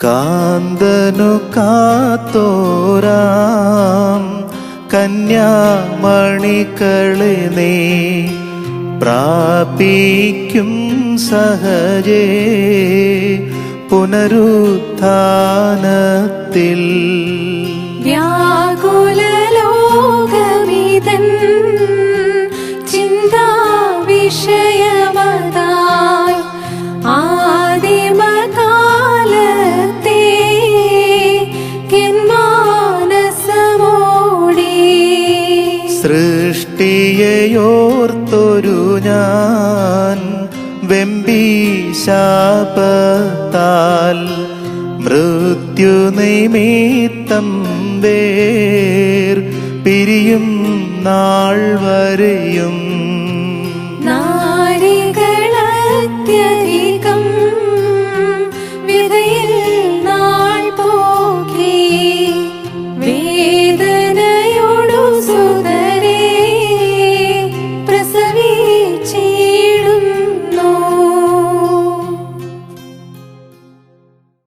കാന്തനു കാത്തോരാം കന്യാമണികളെ നീ പ്രാപിക്കും സഹജേ പുനരുത്ഥാനത്തിൽ. സൃഷ്ടിയെയോർത്തൊരു ഞാൻ വെമ്പി ശാപത്താൽ മൃത്യു നിമിത്തം വേർ പിരിയും നാൾ വരെ